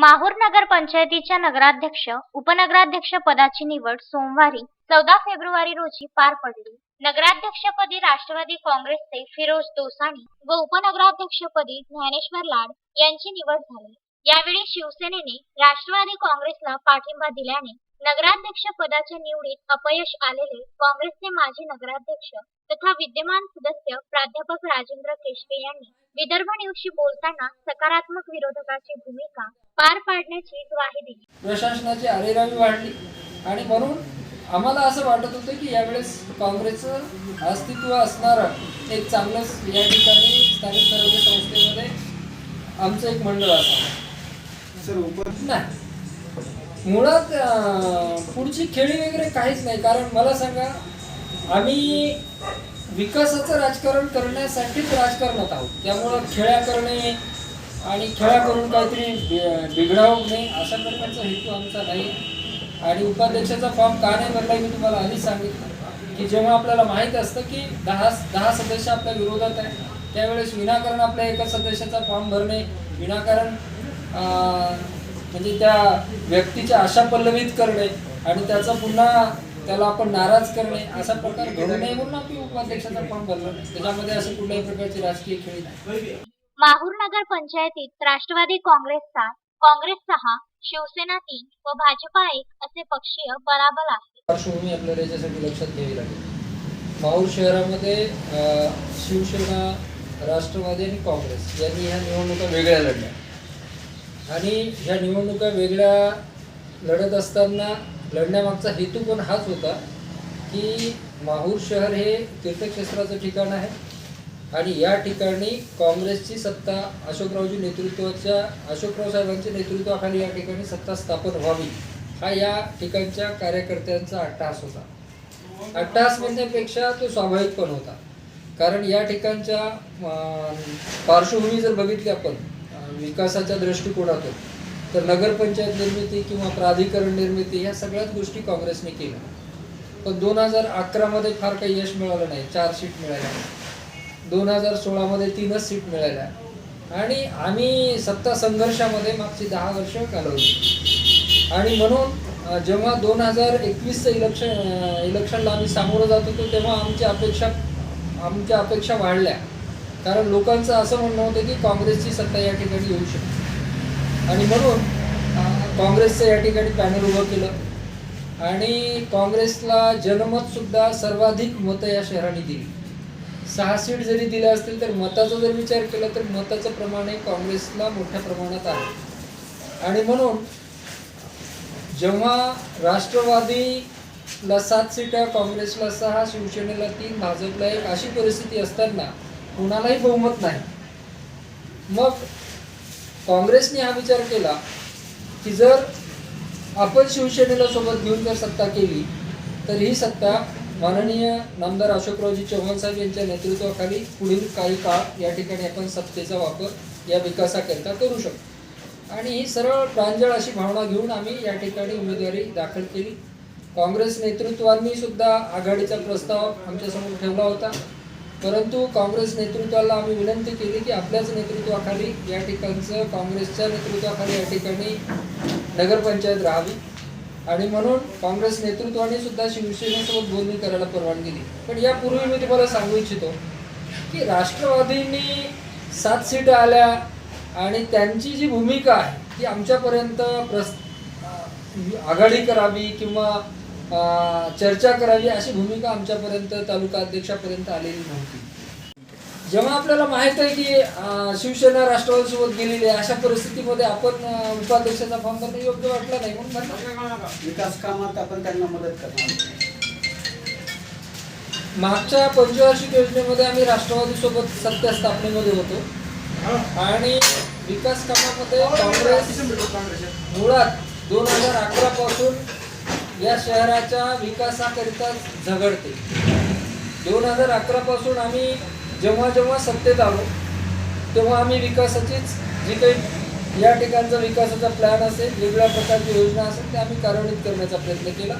माहूर नगर पंचायतीच्या नगराध्यक्ष उपनगराध्यक्ष पदाची निवड सोमवारी चौदा फेब्रुवारी रोजी पार पडली. नगराध्यक्षपदी राष्ट्रवादी काँग्रेसचे फिरोज दोसाणी व उपनगराध्यक्षपदी ज्ञानेश्वर लाड यांची निवड झाली. यावेळी शिवसेनेने राष्ट्रवादी काँग्रेसला पाठिंबा दिल्याने नगराध्यक्ष पदाच्या निवडीत अपयश आलेले काँग्रेसचे माजी नगराध्यक्ष तथा विद्यमान सदस्य प्राध्यापक राजेंद्र केशवे यांनी विदर्भ न्यूजशी बोलताना सकारात्मक विरोधकाची भूमिका पार पाडण्याची ग्वाही दिली. प्रशासनाची आरेरावी वाढली आणि म्हणून आम्हाला असं वाटत होतं की यावेळेस काँग्रेसचं अस्तित्व असणारं एक चांगलंच या ठिकाणी स्थानिक स्वराज्य संस्थेमध्ये आमचं एक मंडळ असावं. सर नाही. मुळात पुढची खेळी वगैरे काहीच नाही. कारण मला सांगा आम्ही विकासाचं राजकारण करण्यासाठीच राजकारणात आहोत. त्यामुळं खेळ्या करणे आणि खेळ्या करून काहीतरी बि- नाही अशा प्रकारचा हेतू आमचा नाही. आणि उपाध्यक्षाचा फॉर्म का नाही भरला मी तुम्हाला आधीच सांगितलं. की जेव्हा आपल्याला माहीत असतं की दहा दहा सदस्य आपल्या विरोधात आहे त्यावेळेस विनाकारण आपल्या एका सदस्याचा फॉर्म भरणे विनाकारण म्हणजे त्या व्यक्तीच्या आशा पल्लवित करणे आणि त्याचा पुन्हा त्याला आपण नाराज करणे असा प्रकार घडू नये म्हणून आपण उपाध्यक्षाचा फॉर्म भरला. त्याच्यामध्ये असं कुठल्याही प्रकारची राजकीय खेळी नाही. माहूर नगर पंचायतीत राष्ट्रवादी काँग्रेसचा काँग्रेस सहा शिवसेना तीन व भाजपा एक असे पक्षीय बलाबल आहे. पार्श्वभूमी आपल्याला याच्यासाठी लक्षात घ्यावी लागेल. माहूर शहरामध्ये शिवसेना राष्ट्रवादी आणि काँग्रेस यांनी ह्या निवडणुका वेगळ्या लढल्या. आणि ह्या निवडणुका वेगळ्या लढत असताना लढण्यामागचा हेतू पण हाच होता की माहूर शहर हे तीर्थक्षेत्राचं ठिकाण आहे. आणि या ठिकाणी काँग्रेसची सत्ता अशोकरावजी नेतृत्वाच्या अशोकराव साहेबांच्या नेतृत्वाखाली या ठिकाणी सत्ता स्थापन व्हावी हा या ठिकाणच्या कार्यकर्त्यांचा अट्टहास होता. अट्टहास म्हणण्यापेक्षा तो स्वाभाविक पण होता. कारण या ठिकाणच्या पार्श्वभूमी जर बघितली आपण विकासाच्या दृष्टिकोनातून तर नगरपंचायत निर्मिती किंवा प्राधिकरण निर्मिती ह्या सगळ्याच गोष्टी काँग्रेसने केल्या. पण दोन हजार अकरामध्ये फार काही यश मिळालं नाही चार सीट मिळाल्या दोन हजार सोळामध्ये तीनच सीट मिळाल्या. आणि आम्ही सत्ता संघर्षामध्ये मागची दहा वर्ष घालवली. आणि म्हणून जेव्हा दोन हजार एकवीसचं इलेक्शन इलेक्शनला आम्ही सामोरं जात होतो तेव्हा आमची अपेक्षा आमच्या अपेक्षा वाढल्या. कारण लोकांचं असं म्हणणं होतं की काँग्रेसची सत्ता या ठिकाणी येऊ शकते. आणि म्हणून काँग्रेसचं या ठिकाणी पॅनल उभं केलं. आणि काँग्रेसला जनमतसुद्धा सर्वाधिक मतं या शहराने दिली. सहा सीट जरी दिल्या असतील तर मताचा जर विचार केला तर मताचं प्रमाण हे काँग्रेसला मोठ्या प्रमाणात आहे. आणि म्हणून जेव्हा राष्ट्रवादीला सात सीटा काँग्रेसला सहा शिवसेनेला तीन भाजपला एक अशी परिस्थिती असताना कुणालाही बहुमत नाही. मग काँग्रेसने हा विचार केला की जर आपण शिवसेनेला सोबत घेऊन जर सत्ता केली तर ही सत्ता माननीय नामदार अशोकरावजी चव्हाण साहेब यांच्या नेतृत्वाखाली पुढील काही काळ या ठिकाणी आपण सत्तेचा वापर या विकासाकरिता करू शकतो. आणि ही सरळ प्रांजळ अशी भावना घेऊन आम्ही या ठिकाणी उमेदवारी दाखल केली. काँग्रेस नेतृत्वांनी सुद्धा आघाडीचा प्रस्ताव आमच्यासमोर ठेवला होता. परंतु काँग्रेस नेतृत्वाला आम्ही विनंती केली की आपल्याच नेतृत्वाखाली या ठिकाणचं काँग्रेसच्या नेतृत्वाखाली या ठिकाणी नगरपंचायत राहावी. आणि म्हणून काँग्रेस नेतृत्वाने सुद्धा शिवसेनेसोबत बोलणी करायला परवानगी दिली. पण यापूर्वी मी तुम्हाला सांगू इच्छितो की राष्ट्रवादींनी सात सीट आल्या आणि त्यांची जी भूमिका आहे ती आमच्यापर्यंत प्रस आघाडी करावी किंवा चर्चा करावी अशी भूमिका आमच्यापर्यंत तालुका अध्यक्षापर्यंत आलेली नव्हती. जेव्हा आपल्याला माहीत आहे की शिवसेना राष्ट्रवादीसोबत गेलेली आहे अशा परिस्थितीमध्ये आपण उपाध्यक्षाचा फॉर्म भरणं योग्य वाटलं नाही म्हणून. विकास कामात आपण त्यांना मदत करणार मागच्या पंचवार्षिक योजनेमध्ये आम्ही राष्ट्रवादी सोबत सत्ता स्थापनेमध्ये होतो. आणि विकास कामामध्ये काँग्रेस मुळात दोन हजार अकरा पासून या शहराच्या विकासाकरिता झगडते. दोन हजार अकरा पासून आम्ही जेव्हा जेव्हा सत्तेत आलो तेव्हा आम्ही विकासाचीच जी काही या ठिकाणचा विकासाचा प्लॅन असेल वेगवेगळ्या प्रकारची योजना असेल ते आम्ही कार्यान्वित करण्याचा प्रयत्न केला.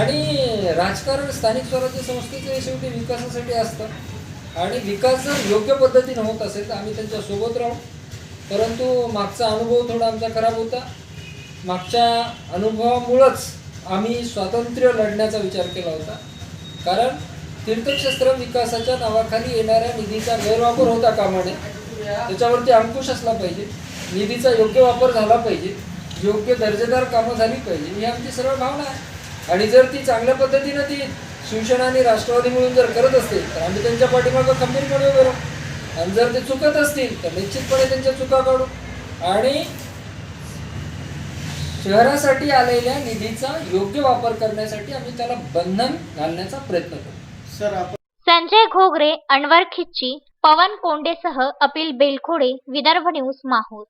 आणि राजकारण स्थानिक स्वराज्य संस्थेचं हे शेवटी विकासासाठी असतं. आणि विकास जर योग्य पद्धतीनं होत असेल तर आम्ही त्यांच्यासोबत राहू. परंतु मागचा अनुभव थोडा आमचा खराब होता. मागच्या अनुभवामुळंच आम्ही स्वातंत्र्य लढण्याचा विचार केला होता. कारण तीर्थक्षेत्र विकासाच्या नावाखाली येणाऱ्या निधीचा गैरवापर होता कामाने. त्याच्यावरती अंकुश असला पाहिजे. निधीचा योग्य वापर झाला पाहिजे. योग्य दर्जेदार कामं झाली पाहिजे. ही आमची सर्व भावना आहे. आणि जर ती चांगल्या पद्धतीनं ती शिवसेना आणि राष्ट्रवादी मिळून जर करत असतील तर आम्ही त्यांच्या पाठीमागं खंबीरपणे उभे राहू. आणि जर ते चुकत असतील तर निश्चितपणे त्यांच्या चुका काढू. आणि शहरासाठी आलेल्या निधीचा योग्य वापर करण्यासाठी आम्ही त्याला बंधन घालण्याचा प्रयत्न करू सर आपण संजय घोगरे अनवर खिच्ची पवन कोंडेसह अपिल बेलखोडे विदर्भ न्यूज माहूर.